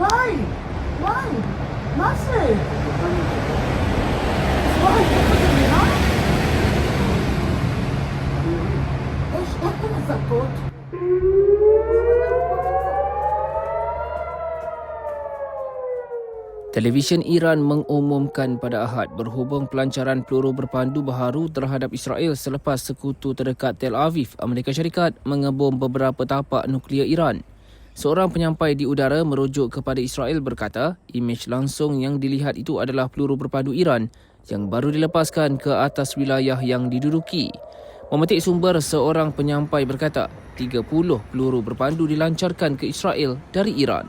Why? Why? Why? Televisyen Iran mengumumkan pada Ahad berhubung pelancaran peluru berpandu baharu terhadap Israel selepas sekutu terdekat Tel Aviv, Amerika Syarikat mengebom beberapa tapak nuklear Iran. Seorang penyampai di udara merujuk kepada Israel berkata, imej langsung yang dilihat itu adalah peluru berpandu Iran yang baru dilepaskan ke atas wilayah yang diduduki. Memetik sumber seorang penyampai berkata, 30 peluru berpandu dilancarkan ke Israel dari Iran.